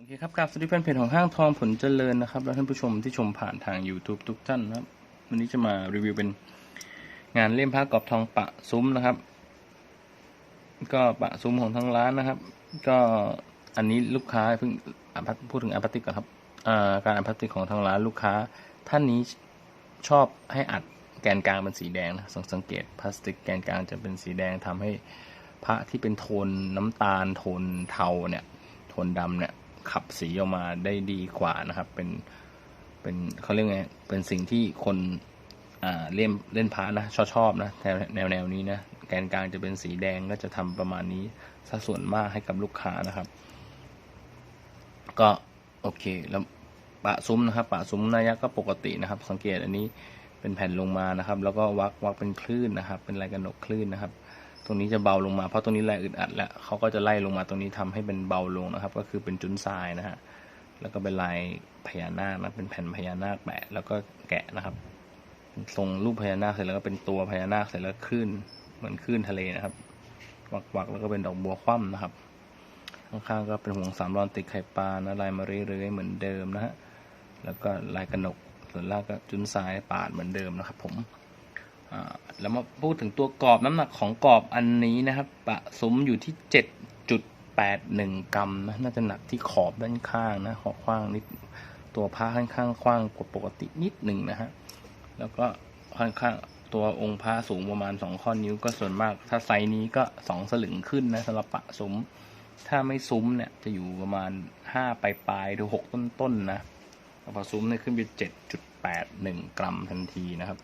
โอเคครับกราบสวัสดีแฟนเพจของห้างทองผลเจริญนะครับ และท่านผู้ชมที่ชมผ่านทาง YouTube ทุกท่านนะครับ วันนี้จะมารีวิวเป็นงานเล่มผ้ากรอบทองปะซุ้มนะครับ ก็ปะซุ้มของทางร้านนะครับ ก็อันนี้ลูกค้าเพิ่งพูดถึงอัพติกก่อนครับการอัพติกของทางร้านลูกค้า ท่านนี้ชอบให้อัดแกนกลางเป็นสีแดงนะสังสังเกตพลาสติกแกนกลางจะเป็นสีแดงทำให้พระที่เป็นโทนน้ำตาลโทนเทาเนี่ยโทนดำเนี่ย ขับสีออกมาได้ดีกว่านะครับ เป็นเป็นเขาเรียกไงเป็นสิ่งที่คนอ่าเล่นเล่นพาร์นะชอบชอบนะแนวแนวนี้นะแกนกลางจะเป็นสีแดงก็จะทำประมาณนี้สัดส่วนมากให้กับลูกค้านะครับ ก็โอเคแล้วปะซุ้มนะครับ ปะซุ้มนายักก็ปกตินะครับ สังเกตอันนี้เป็นแผ่นลงมานะครับ แล้วก็วักวักเป็นคลื่นนะครับ เป็นลายกระหนกคลื่นนะครับ ตรงนี้จะเบาลงมาเพราะตรงนี้แรงอึดอัดแล้วเขาก็จะไล่ลงมาตรงนี้ทำให้เป็นเบาลงนะครับ ก็คือเป็นจุนทรายนะฮะแล้วก็เป็นลายพญานาคนะเป็นแผ่นพญานาคแปะแล้วก็แกะนะครับทรงรูปพญานาคเสร็จแล้วก็เป็นตัวพญานาคเสร็จแล้วคลื่นเหมือนคลื่นทะเลนะครับวักวักแล้วก็เป็นดอกบัวคว่ำนะครับ ข้างๆก็เป็นห่วงสามรอนติดไข่ปลานะลายมาเรื่อยๆเหมือนเดิมนะฮะแล้วก็ลายกระหนกส่วนล่างก็จุนทรายปาดเหมือนเดิมนะครับ ผม อ่าแล้วมาพูดถึงตัวกรอบน้ำหนักของกรอบอันนี้นะครับปะสมอยู่ที่ 7.81 กรัมนะน่าจะหนักที่ขอบด้านข้างนะขอบข้างนิดตัวผ้าค่อนข้างกว้างกว่าปกตินิดหนึ่งนะฮะแล้วก็ค่อนข้างตัวองค์ผ้าสูงประมาณ 2 ข้อนิ้วก็ส่วนมาก ถ้าไซส์นี้ก็ 2 สลึงขึ้นนะสำหรับปะสม ถ้าไม่ซุ้มเนี่ยจะอยู่ประมาณ 5 ปลายปลายๆหรือ6ต้นๆนะพอซุ้มเนี่ยขึ้นไป 7.81 กรัมทันทีนะครับ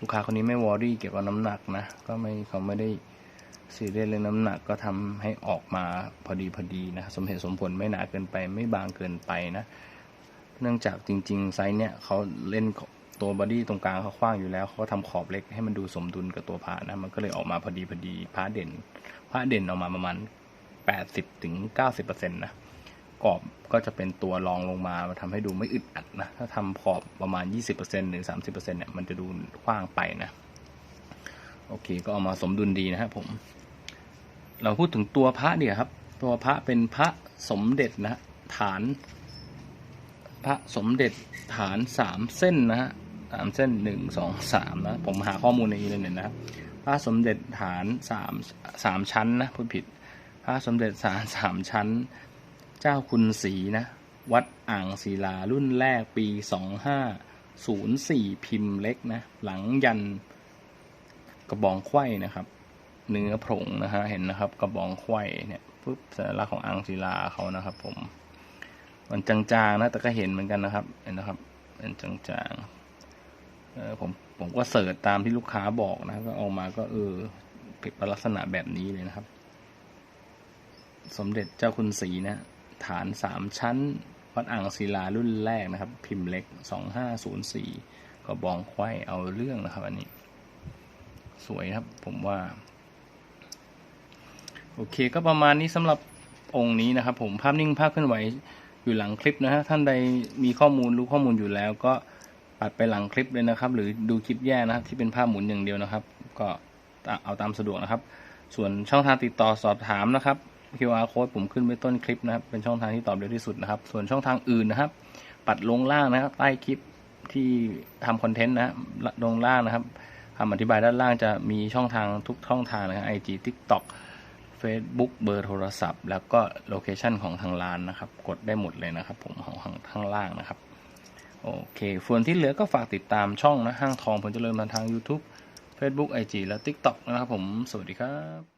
ลูกค้าคนนี้ไม่วอรี่เกี่ยวกับน้ำหนักนะ ก็ไม่เขาไม่ได้ซีเรียสเรื่องน้ำหนักก็ทำให้ออกมาพอดีพอดีนะสมเหตุสมผลไม่หนาเกินไป ไม่บางเกินไปนะ เนื่องจากจริง ๆ ไซส์เนี่ยเขาเล่นตัวบอดี้ตรงกลางเขากว้างอยู่แล้วเขาก็ทำขอบเล็กให้มันดูสมดุลกับตัวผ้านะมันก็เลยออกมาพอดีพอดีผ้าเด่นผ้าเด่นออกมาประมาณ 80ถึง90%นะ กรอบก็จะเป็นตัวรองลงมามาทำให้ดูไม่อึดอัดนะถ้าทำขอบประมาณ 20%หรือ 30%เนี่ยมันจะดูกว้างไปนะโอเคก็เอามาสมดุลดีนะครับผม เราพูดถึงตัวพระเดียครับ ตัวพระเป็นพระสมเด็จนะฐาน พระสมเด็จฐานสามเส้นนะฮะสามเส้นหนึ่งสองสามนะผมหาข้อมูลในนี้เลยนะครับพระสมเด็จฐานสามสามชั้นนะพูดผิดพระสมเด็จฐานสามชั้น เจ้าคุณศรีนะ วัดอ่างศิลารุ่นแรกปีสองห้าศูนย์สี่พิมพ์เล็กนะ หลังยันกระบองไขว้นะครับ เนื้อผงนะฮะเห็นนะครับ กระบองไขว้เนี่ยปุ๊บสัญลักษณ์ของอ่างศิลาเขานะครับผมมันจางๆนะแต่ก็เห็นเหมือนกันนะครับ เห็นนะครับเป็นจางๆเออผมผมก็เสิร์ชตามที่ลูกค้าบอกนะก็ออกมาก็เออเป็นลักษณะแบบนี้เลยนะครับ สมเด็จเจ้าคุณศรีนะ ฐานสามชั้น วัดอ่างศิลารุ่นแรกนะครับ พิมพ์เล็กสองห้าศูนย์สี่ก็บองไขว้เอาเรื่องนะครับ อันนี้ สวยครับผมว่า โอเคก็ประมาณนี้สำหรับองค์นี้นะครับ ผมภาพนิ่งภาพเคลื่อนไหวอยู่หลังคลิปนะฮะท่านใดมีข้อมูลรู้ข้อมูลอยู่แล้ว ก็ปัดไปหลังคลิปเลยนะครับ หรือดูคลิปแยกนะครับที่เป็นภาพหมุนอย่างเดียวนะครับ ก็เอาตามสะดวกนะครับ ส่วนช่องทางติดต่อสอบถามนะครับ QR code ผมขึ้นไว้ต้นคลิปนะครับ เป็นช่องทางที่ตอบเร็วที่สุดนะครับ ส่วนช่องทางอื่นนะครับ ปัดลงล่างนะครับ ใต้คลิปที่ทำคอนเทนต์นะลงล่างนะครับคำอธิบายด้านล่างจะมีช่องทางทุกช่องทางนะครับ IG TikTok Facebook เบอร์โทรศัพท์ แล้วก็โลเคชันของทางร้านนะครับ กดได้หมดเลยนะครับ ผมของข้างล่างนะครับ โอเค ส่วนที่เหลือก็ฝากติดตามช่องนะห้างทองผลเจริญมทาง YouTube Facebook IG และ TikTok นะครับผม สวัสดีครับ